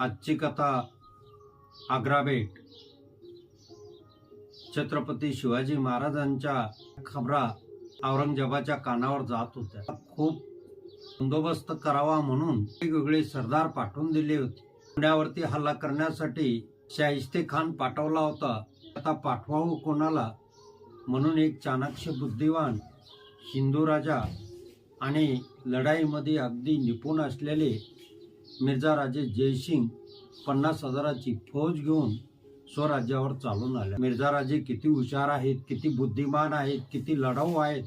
आजची कथा आग्राबेट. छत्रपती शिवाजी महाराजांच्या खबरा औरंगजेबाच्या कानावर जात होत्या. खूप बंदोबस्त करावा म्हणून वेगवेगळे सरदार पाठवून दिले होते. पुण्यावरती हल्ला करण्यासाठी शाहिस्ते खान पाठवला होता. आता पाठवावं कोणाला? म्हणून एक चाणक्य बुद्धिवान हिंदू राजा आणि लढाईमध्ये अगदी निपुण असलेले मिर्झा राजे जयसिंग पन्नास हजाराची फौज घेऊन स्वराज्यावर चालून आल्या. मिर्झा राजे किती हुशार आहेत किती बुद्धिमान आहेत किती लढाऊ आहेत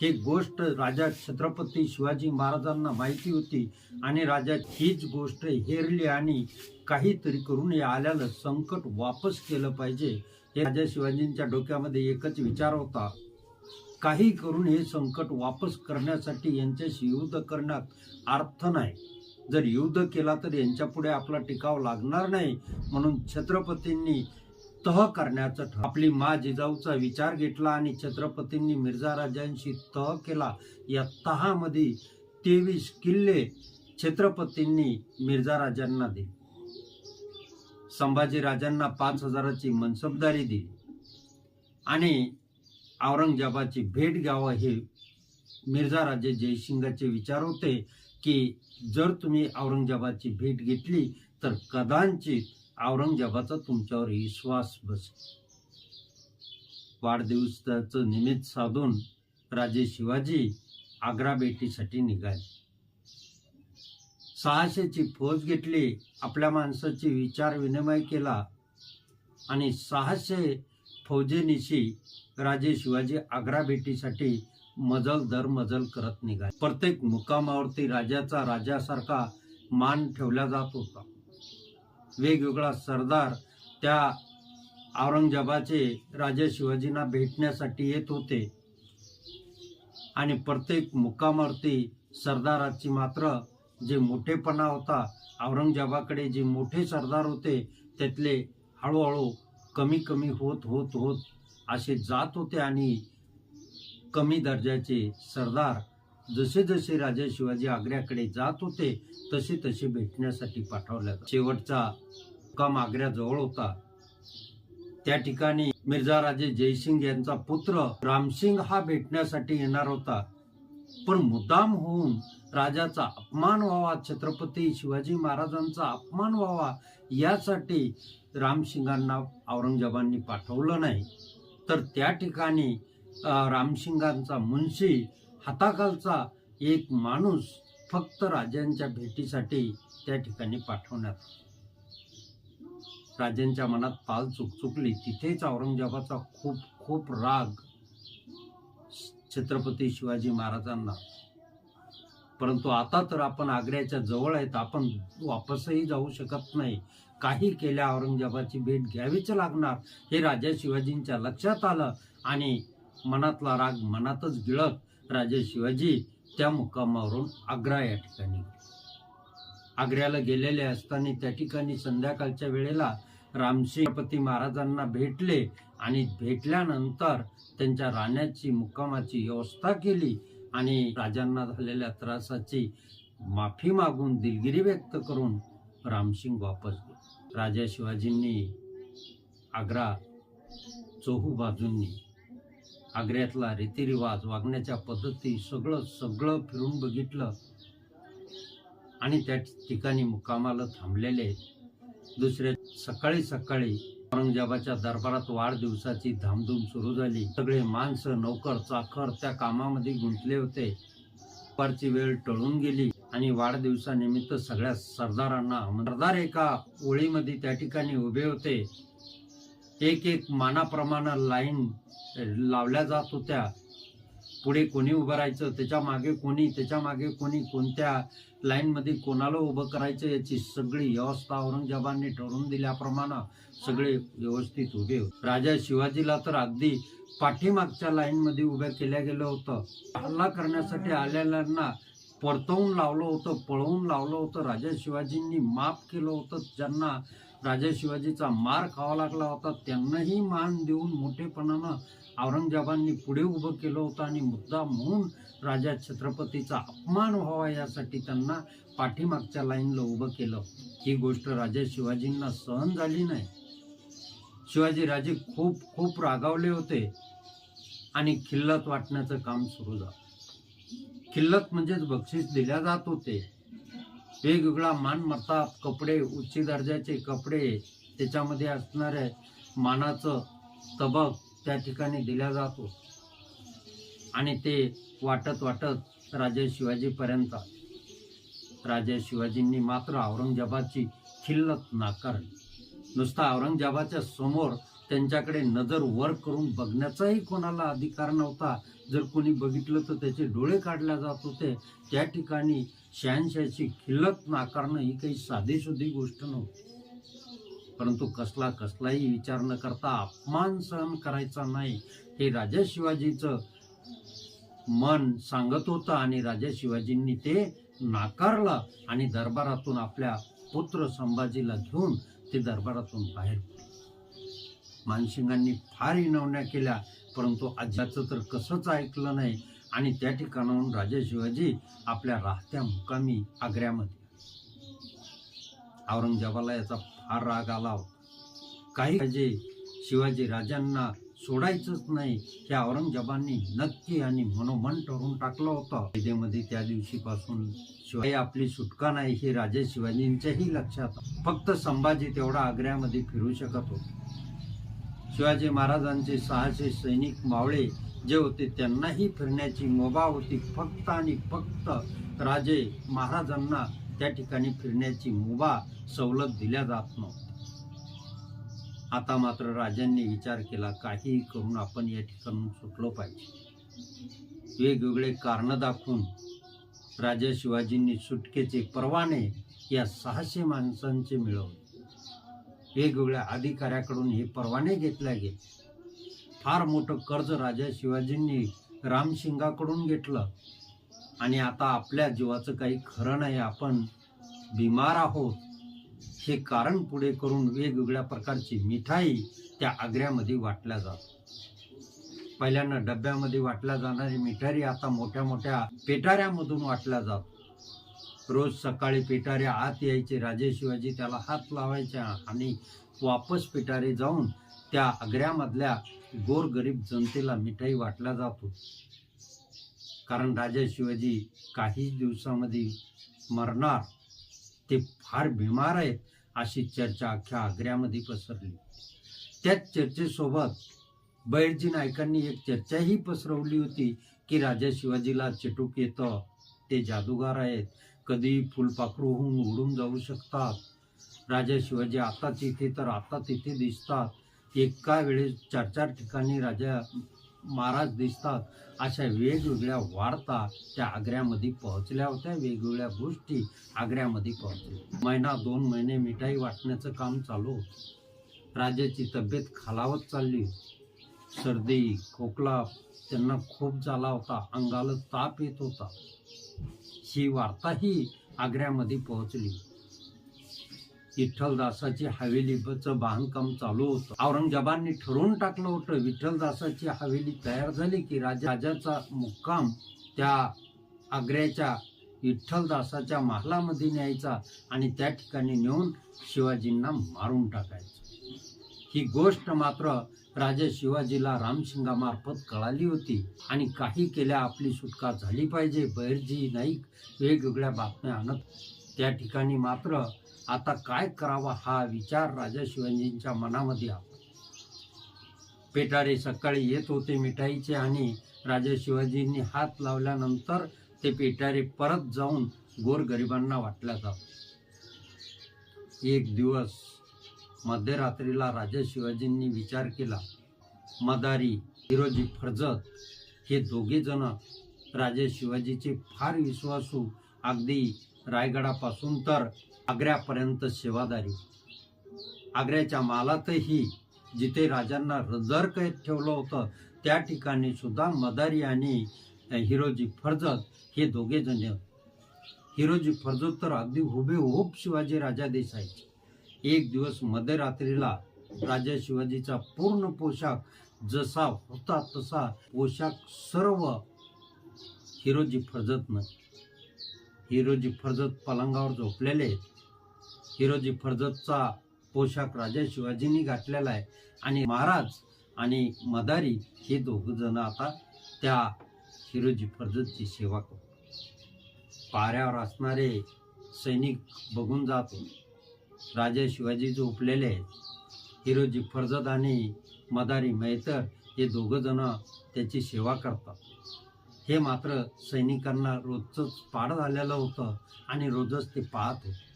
हे गोष्ट राजा छत्रपती शिवाजी महाराजांना माहिती होती आणि राजा हीच गोष्ट हेरली आणि काहीतरी करून हे आल्याला संकट वापस केलं पाहिजे हे राजा शिवाजींच्या डोक्यामध्ये एकच विचार होता. काही करून हे संकट वापस करण्यासाठी यांच्याशी युद्ध करण्यात अर्थ नाही. जर युद्ध केला तर यांच्या पुढे आपला टिकाव लागणार नाही म्हणून छत्रपतींनी तह करण्याचं आपली मा जिजाऊचा विचार घेतला आणि छत्रपतींनी मिर्झा राजांशी तह केला. या तहामध्ये तेवीस किल्ले छत्रपतींनी मिर्झा राजांना दिले. संभाजी राजांना पाच हजाराची मनसबदारी दिली. आणि औरंगजेबाची भेट घ्यावं हे मिर्झा राजे जयसिंगाचे विचार होते. की जर तुम्ही औरंगजेबाची भेट घेतली तर कदाचित औरंगजेबाचा तुमच्यावर विश्वास बस वाढदिवसाचं निमित्त साधून राजे शिवाजी आग्रा भेटीसाठी निघाले. सहाशेची फौज घेतली आपल्या माणसाची विचार विनिमय केला आणि सहाशे फौजेनिशी राजे शिवाजी आग्रा भेटीसाठी मजल दर मजल करत निघाले. प्रत्येक मुकामावरती राजाचा राजासारखा मान ठेवला जात होता. वेगवेगळा सरदार त्या औरंगजेबाचे राजा शिवाजींना भेटण्यासाठी येत होते. आणि प्रत्येक मुकामावरती सरदाराची मात्र जे मोठेपणा होता औरंगजेबाकडे जे मोठे सरदार होते त्यातले हळूहळू कमी कमी होत होत होत असे जात होते आणि कमी दर्जाचे सरदार जसे जसे राजा शिवाजी आग्र्याकडे जात होते तसे तसे भेटण्यासाठी पाठवल्या शेवटचा मुक्काम आग्र्याजवळ होता. त्या ठिकाणी मिर्झा राजे जयसिंग यांचा पुत्र रामसिंग हा भेटण्यासाठी येणार होता. पण मुद्दाम होऊन राजाचा अपमान व्हावा छत्रपती शिवाजी महाराजांचा अपमान व्हावा यासाठी रामसिंगांना औरंगजेबांनी पाठवलं नाही. तर त्या ठिकाणी रामसिंगांचा मुन्शी हाताखालचा एक माणूस फक्त राजांच्या भेटीसाठी त्या ठिकाणी पाठवण्यात राजांच्या मनात पाल चुकचुकली. तिथेच औरंगजेबाचा खूप खूप राग छत्रपती शिवाजी महाराजांना. परंतु आता तर आपण आग्र्याच्या जवळ आहेत. आपण वापसही जाऊ शकत नाही. काही केल्या औरंगजेबाची भेट घ्यावीच लागणार हे राजा शिवाजींच्या लक्षात आलं आणि मनातला राग मनातच गिळत राजे शिवाजी त्या मुक्कामावरून आग्रा या ठिकाणी आग्र्याला गेलेले असताना त्या ठिकाणी संध्याकाळच्या वेळेला रामसिंहपती महाराजांना भेटले आणि भेटल्यानंतर त्यांच्या राहण्याची मुक्कामाची व्यवस्था केली आणि राजांना झालेल्या त्रासाची माफी मागून दिलगिरी व्यक्त करून रामसिंग वापस गेले. राजा शिवाजींनी आग्रा चोहू बाजूंनी आग्र्यातला रीतिरिवाज वागण्याच्या पद्धती सगळं सगळं फिरून बघितलं. आणि त्या ठिकाणी मुक्कामाला थांबलेले. दुसऱ्या सकाळी सकाळी औरंगजेबाच्या दरबारात वाढदिवसाची धामधूम सुरू झाली. सगळे माणसं नोकर चाकर त्या कामामध्ये गुंतले होते. दुपारची वेळ टळून गेली आणि वाढदिवसानिमित्त सगळ्या सरदारांना सरदार एका ओळीमध्ये त्या ठिकाणी उभे होते. एक एक मानाप्रमाणे लाईन लावल्या जात होत्या. पुढे कोणी उभं राहायचं त्याच्यामागे कोणी त्याच्यामागे कोणी कोणत्या लाईनमध्ये कोणाला उभं करायचं याची सगळी व्यवस्था औरंगजेबांनी ठरवून दिल्याप्रमाणे सगळे व्यवस्थित उभे होते. राजा शिवाजीला तर अगदी पाठीमागच्या लाईनमध्ये उभ्या केल्या गेलं होतं. हल्ला करण्यासाठी आलेल्यांना परतवून लावलं होतं पळवून लावलं होतं. राजा शिवाजींनी माफ केलं होतं. ज्यांना राजा शिवाजीचा मार खावा लागला होता. त्यांनाही मान देऊन मोठेपणानं औरंगजेबांनी पुढे उभं केलं होतं आणि मुद्दा म्हणून राजा छत्रपतीचा अपमान व्हावा यासाठी त्यांना पाठीमागच्या लाईनला उभं केलं. ही गोष्ट राजा शिवाजींना सहन झाली नाही. शिवाजी राजे खूप खूप रागावले होते आणि खिल्लत वाटण्याचं काम सुरू झालं. खिल्लत म्हणजेच बक्षीस दिल्या जात होते. वेगवेगळा मानमत्ता कपडे उच्च दर्जाचे कपडे त्याच्यामध्ये असणारे मानाचं तबक त्या ठिकाणी दिला जातो. आणि ते वाटत वाटत राजा शिवाजीपर्यंत राजा शिवाजींनी मात्र औरंगजेबाची खिल्लत नाकारली. नुसता औरंगजेबाच्या समोर त्यांच्याकडे नजर वर करून बघण्याचाही कोणाला अधिकार नव्हता. जर कोणी बघितलं तर त्याचे डोळे काढल्या जात होते. त्या ठिकाणी शहानशहाची खिल्लत नाकारणं ही काही साधीसुधी गोष्ट नव्हती. परंतु कसला कसलाही विचार न करता अपमान सहन करायचा नाही. हे राजा शिवाजीचं मन सांगत होतं आणि राजा शिवाजींनी ते नाकारलं आणि दरबारातून आपल्या पुत्र संभाजीला घेऊन ते दरबारातून बाहेर पडले. मानसिंगांनी फार विनवण्या केल्या परंतु आज्याचं तर कसंच ऐकलं नाही. आणि त्या ठिकाणाहून राजा शिवाजी आपल्या राहत्या मुकामी आग्र्यामध्ये. औरंगजेबाला याचा फार राग आला होता. काही राजे शिवाजी राजांना सोडायचंच नाही हे औरंगजेबांनी नक्की आणि मनोमन ठरवून टाकलं होतं. कायदेमध्ये त्या दिवशीपासून शिवाय आपली सुटका नाही हे राजे शिवाजींच्याही लक्षात फक्त संभाजी तेवढा आग्र्यामध्ये फिरू शकत होता. शिवाजी महाराजांचे सहाशे सैनिक मावळे जे होते त्यांनाही फिरण्याची मुभा होती. फक्त आणि फक्त राजे महाराजांना त्या ठिकाणी फिरण्याची मुभा सवलत दिल्या जात नव्हती आता मात्र राजांनी विचार केला काहीही करून आपण या ठिकाणून सुटलो पाहिजे. वेगवेगळे कारणं दाखवून राजा शिवाजींनी सुटकेचे परवाने या सहाशे माणसांचे मिळवले. वेगवेगळ्या अधिकाऱ्याकडून हे परवाने घेतल्या गेले. फार मोठं कर्ज राजा शिवाजींनी रामसिंगाकडून घेतलं. आणि आता आपल्या जीवाचं काही खरं नाही आपण बिमार आहोत. हे कारण पुढे करून वेगवेगळ्या प्रकारची मिठाई त्या आग्र्यामध्ये वाटल्या जात पहिल्यांदा डब्यामध्ये वाटल्या जाणारी मिठाई आता मोठ्या मोठ्या पेटाऱ्यामधून वाटल्या जात रोज सकाळी पिटारे आत यायचे. राजे शिवाजी त्याला हात लावायच्या आणि वापस पिटारे जाऊन त्या आग्र्यामधल्या गोरगरीब जनतेला मिठाई वाटला जातो. कारण राजा शिवाजी काही दिवसामध्ये मरणार ते फार बिमार आहेत अशी चर्चा अख्ख्या आग्र्यामध्ये पसरली. त्याच चर्चेसोबत बैरजी नायकांनी एक चर्चाही पसरवली होती की राजा शिवाजीला चिटूक येतं ते जादूगार आहेत. कधी फुलपाखरू होऊन उडून जाऊ शकतात. राजा शिवाजी आता तिथे तर आता तिथे दिसतात. एका वेळेस चार चार ठिकाणी राजा महाराज दिसतात. अशा वेगवेगळ्या वार्ता त्या आग्र्यामध्ये पोहोचल्या होत्या. वेगवेगळ्या गोष्टी आग्र्यामध्ये पोहोचल्या. महिना दोन महिने मिठाई वाटण्याचं काम चालू होतं. राजाची तब्येत खालावत चालली. सर्दी खोकला त्यांना खूप झाला होता. अंगाला ताप येत होता. ही वार्ताही आग्र्यामध्ये पोहोचली. विठ्ठलदासाची हवेलीचं बांधकाम चालू होतं. औरंगजेबांनी ठरवून टाकलं होतं विठ्ठलदासाची हवेली तयार झाली की राजा राजाचा मुक्काम त्या आग्र्याच्या विठ्ठलदासाच्या महालामध्ये न्यायचा आणि त्या ठिकाणी नेऊन शिवाजींना मारून टाकायचं. ही गोष्ट मात्र राजा शिवाजीला रामसिंगामार्फत कळाली होती आणि काही केल्या आपली सुटका झाली पाहिजे. बहिर्जी नाईक वेगवेगळ्या बातम्या आणत त्या ठिकाणी मात्र आता काय करावा हा विचार राजा शिवाजींच्या मनामध्ये आला. पेटारे सकाळी येत होते मिठाईचे आणि राजा शिवाजींनी हात लावल्यानंतर ते पेटारे परत जाऊन गोरगरिबांना वाटल्या जात. एक दिवस मध्यरात्रीला राजा शिवाजींनी विचार केला मदारी हिरोजी फर्जत हे दोघेजण राजे राजा शिवाजीचे फार विश्वासू अगदी रायगडापासून तर आग्र्यापर्यंत सेवादारी. आग्र्याच्या मालातही जिथे राजांना रजर कैद ठेवलं होतं त्या ठिकाणी सुद्धा मदारी आणि हिरोजी फर्जत हे दोघे जण. हिरोजी फर्जत तर अगदी हुबेहूब शिवाजी राजा दिसायचे एक दिवस मध्यरात्रीला राजा शिवाजीचा पूर्ण पोशाख जसा होता तसा पोशाख सर्व हिरोजी फर्जतनं हिरोजी फर्जत पलंगावर झोपलेले. हिरोजी फर्जतचा पोशाख राजा शिवाजींनी घातलेला आहे. आणि महाराज आणि मदारी हे दोघंजणं आता त्या हिरोजी फर्जतची सेवा करतो पाऱ्यावर असणारे सैनिक बघून जातो. राजा शिवाजी झोपलेले आहेत. हिरोजी फर्जत आणि मदारी मैतर हे दोघंजण त्याची सेवा करतात. हे मात्र सैनिकांना रोजचंच पाड झालेलं होतं आणि रोजच ते पाहत होते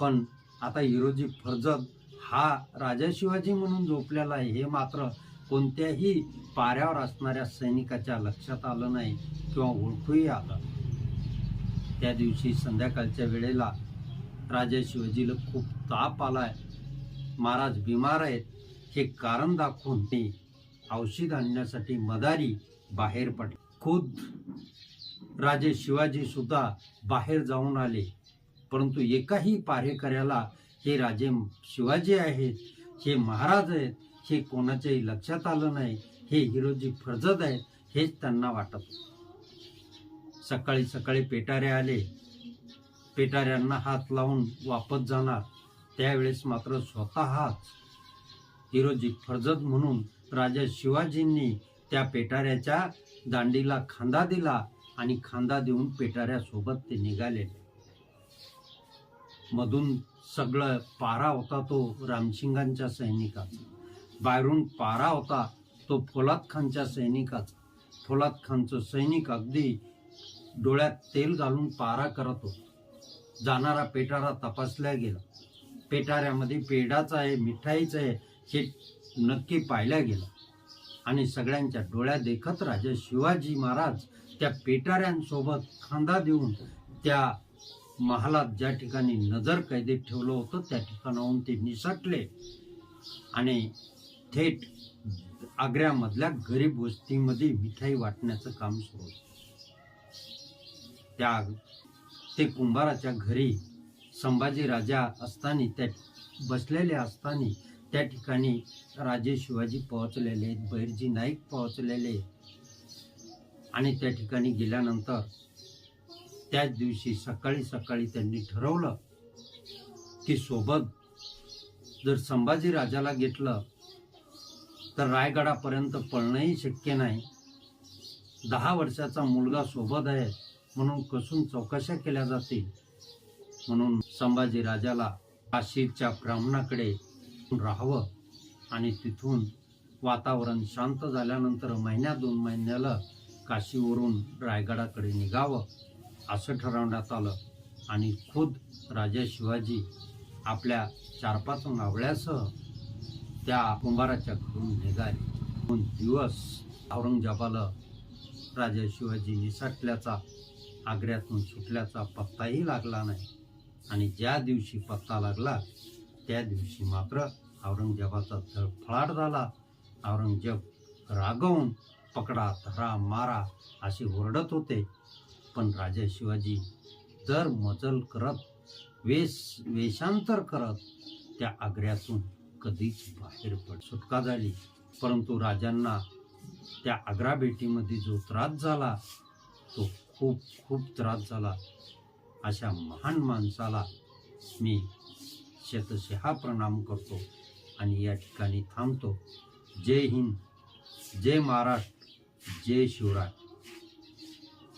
पण आता हिरोजी फर्जत हा राजा शिवाजी म्हणून झोपलेला आहे हे मात्र कोणत्याही पाऱ्यावर असणाऱ्या सैनिकाच्या लक्षात आलं नाही किंवा ओळखूही आलं त्या दिवशी संध्याकाळच्या वेळेला राजा शिवाजीला खूप ताप आलाय. महाराज बिमार आहेत. हे कारण दाखवून ते औषध आणण्यासाठी मदारी बाहेर पडले. खुद राजे शिवाजी सुद्धा बाहेर जाऊन आले. परंतु एकाही पारेकऱ्याला हे राजे शिवाजी आहेत हे महाराज आहेत हे कोणाच्याही लक्षात आलं नाही हे हिरोजी फर्जद आहेत हेच त्यांना वाटत सकाळी सकाळी पेटारे आले. पेटाऱ्यांना हात लावून वापस जाणार. त्यावेळेस मात्र स्वतःच हिरोजी फर्जद म्हणून राजा शिवाजींनी त्या पेटाऱ्याच्या दांडीला खांदा दिला आणि खांदा देऊन पेटाऱ्यासोबत ते निघाले. मधून सगळं पारा होता तो रामसिंगांच्या सैनिकाचा. बाहेरून पारा होता तो फोलाद खानच्या सैनिकाचा. फोलाद खानचं सैनिक अगदी डोळ्यात तेल घालून पारा करत होता. जाणारा पेटारा तपासला गेला. पेटाऱ्यामध्ये पेढाचं आहे मिठाईचं आहे हे नक्की पाहिल्या गेलं. आणि सगळ्यांच्या डोळ्या देखत राजा शिवाजी महाराज त्या पेटाऱ्यांसोबत खांदा देऊन त्या महालात ज्या ठिकाणी नजर कैदेत ठेवलं होतं त्या ठिकाणाहून ते निसटले. आणि थेट आग्र्यामधल्या गरीब वस्तीमध्ये मिठाई वाटण्याचं काम सुरू होतं. त्या ते कुंभाराच्या घरी. संभाजी राजा असताना त्या बसलेले असताना त्या ठिकाणी राजे शिवाजी पोहोचलेले बहिरजी नाईक पोहोचलेले. आणि त्या ठिकाणी गेल्यानंतर त्याच दिवशी सकाळी सकाळी त्यांनी ठरवलं की सोबत जर संभाजी राजाला घेतलं तर रायगडापर्यंत पळणंही शक्य नाही. दहा वर्षाचा मुलगा सोबत आहे. म्हणून कसून चौकशा केल्या जातील. म्हणून संभाजी राजाला काशीच्या ब्राह्मणाकडे राहावं आणि तिथून वातावरण शांत झाल्यानंतर महिन्या दोन महिन्याला काशीवरून रायगडाकडे निघावं असं ठरवण्यात आलं. आणि खुद राजा शिवाजी आपल्या चार पाच मावळ्यासह त्या कुंभाराच्या घरून निघाले. दोन दिवस औरंगजेबाला राजा शिवाजी निसटल्याचा आग्र्यातून सुटल्याचा पत्ताही लागला नाही. आणि ज्या दिवशी पत्ता लागला त्या दिवशी मात्र औरंगजेबाचा धडफळाट झाला. औरंगजेब रागवून पकडा धरा मारा असे ओरडत होते. पण राजा शिवाजी दर मजल करत वेश वेशांतर करत त्या आग्र्यातून कधीच बाहेर पड सुटका झाली. परंतु राजांना त्या आग्रा भेटीमध्ये जो त्रास झाला तो खूप खूप त्रास झाला. अशा महान माणसाला मी शतशहा प्रणाम करतो आणि या ठिकाणी थांबतो. जय हिंद जय महाराष्ट्र जय शिवराय.